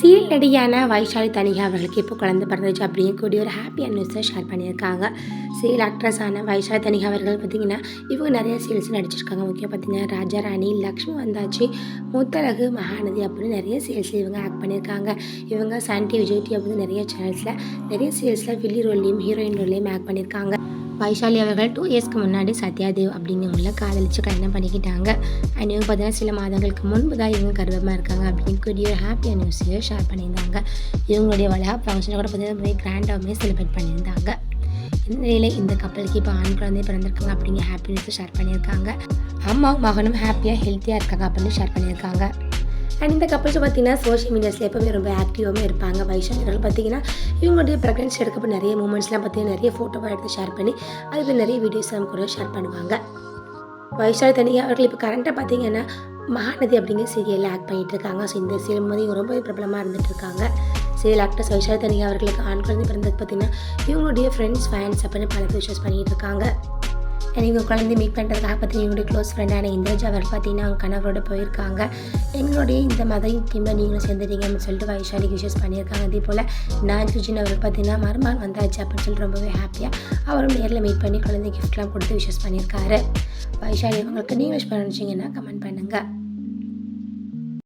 Serial நடிகையான Vaishali Thanika அவர்களுக்கு இப்போ குழந்தை பிறந்துச்சு அப்படிங்கக்கூடிய ஒரு ஹாப்பியான நியூஸை ஷேர் பண்ணியிருக்காங்க. சீரியல் ஆக்ட்ரஸான வைஷாலி தனிகா அவர்கள் பார்த்திங்கன்னா இவங்க நிறைய சீரியல்ஸ் நடிச்சிருக்காங்க. முக்கியம் பார்த்திங்கன்னா ராஜா ராணி லக்ஷ்மி வந்தாச்சு முத்தழகு மகாநதி அப்படின்னு நிறைய சீரியல்ஸ் இவங்க ஆக்ட் பண்ணியிருக்காங்க. இவங்க சன் டிவி விஜய் அப்படின்னு நிறைய சேனல்ஸில் நிறைய சீரியல்ஸில் வில்லி ரோல்லையும் ஹீரோயின் ரோல்லையும் ஆக்ட் பண்ணியிருக்காங்க. வைஷாலி அவர்கள் டூ இயர்ஸ்க்கு முன்னாடி சத்யாதேவ் அப்படிங்கிறவங்கள காதலிச்சு கல்யாணம் பண்ணிக்கிட்டாங்க. அண்ட் இவங்க பார்த்தீங்கன்னா சில மாதங்களுக்கு முன்பு தான் இவங்க கர்ப்பமாக இருக்காங்க. அப்படின்னு கூடிய ஒரு ஹாப்பியான நியூஸையும் ஷேர் பண்ணியிருந்தாங்க. இவங்களுடைய வளஹாப் ஃபங்க்ஷனை கூட பார்த்தீங்கன்னா ரொம்ப கிராண்டாகவுமே செலிப்ரேட் பண்ணியிருந்தாங்க. இந்த நிலையில் இந்த கப்பலுக்கு இப்போ ஆண் குழந்தை பிறந்திருக்காங்க அப்படிங்கிற ஹாப்பினஸ் ஷேர் பண்ணியிருக்காங்க. அம்மாவும் மகனும் ஹாப்பியாக ஹெல்த்தியாக இருக்காங்க அப்படின்னு ஷேர் பண்ணியிருக்காங்க. அண்ட் இந்த கப்பல்ஸ் பார்த்தீங்கன்னா சோஷியல் மீடியாஸில் எப்போவுமே ரொம்ப ஆக்டிவாகவே இருப்பாங்க. வயசானவர்கள் பார்த்தீங்கன்னா இவங்களுடைய ப்ரெக்னன்சி எடுக்கப்போ நிறைய மூமெண்ட்ஸ்லாம் பார்த்தீங்கன்னா நிறைய ஃபோட்டோவாக எடுத்து ஷேர் பண்ணி அதில் நிறைய வீடியோஸ்லாம் கூட ஷேர் பண்ணுவாங்க. வைஷாலி தனியாக அவர்கள் இப்போ கரண்ட்டாக பார்த்தீங்கன்னா மகாநதி அப்படிங்கிற சீரியலில் ஆக்ட் பண்ணிட்டு இருக்காங்க ஸோ இந்த சீரியல் மாதிரி ரொம்பவே பிரபலமாக இருந்துட்டு இருக்காங்க சீரியல் ஆக்டர்ஸ் வைஷாலி தனியாக அவர்களுக்கு ஆண் குழந்தை பிறந்தது பார்த்தீங்கன்னா இவங்களுடைய ஃப்ரெண்ட்ஸ் ஃபேன்ஸ் அப்படின்னு பல விஷஸ் பண்ணிட்டு இருக்காங்க And இவங்க குழந்தை மீட் பண்ணுறதுக்காக பார்த்தீங்கன்னா என்னுடைய க்ளோஸ் ஃப்ரெண்டான இந்திரஜா அவர் பார்த்தீங்கன்னா அவங்க கணவரோட போயிருக்காங்க. எங்களுடைய இந்த மதையும் டீமில் நீங்களும் சேர்ந்துட்டீங்க அப்படின்னு சொல்லிட்டு வைஷாலிக்கு விஷஸ் பண்ணியிருக்காங்க. அதே போல் நான் நாஜுஜின் அவர் பார்த்தீங்கன்னா மருமகன் வந்தாச்சு அப்படின்னு சொல்லிட்டு ரொம்பவே ஹாப்பியாக அவரும் நேரில் மீட் பண்ணி குழந்தை கிஃப்ட்லாம் கொடுத்து விஷஸ் பண்ணியிருக்காரு. வைஷாலி இவங்களுக்கு நீங்கள் விஷ் பண்ண நினச்சிங்கன்னா கமெண்ட் பண்ணுங்கள்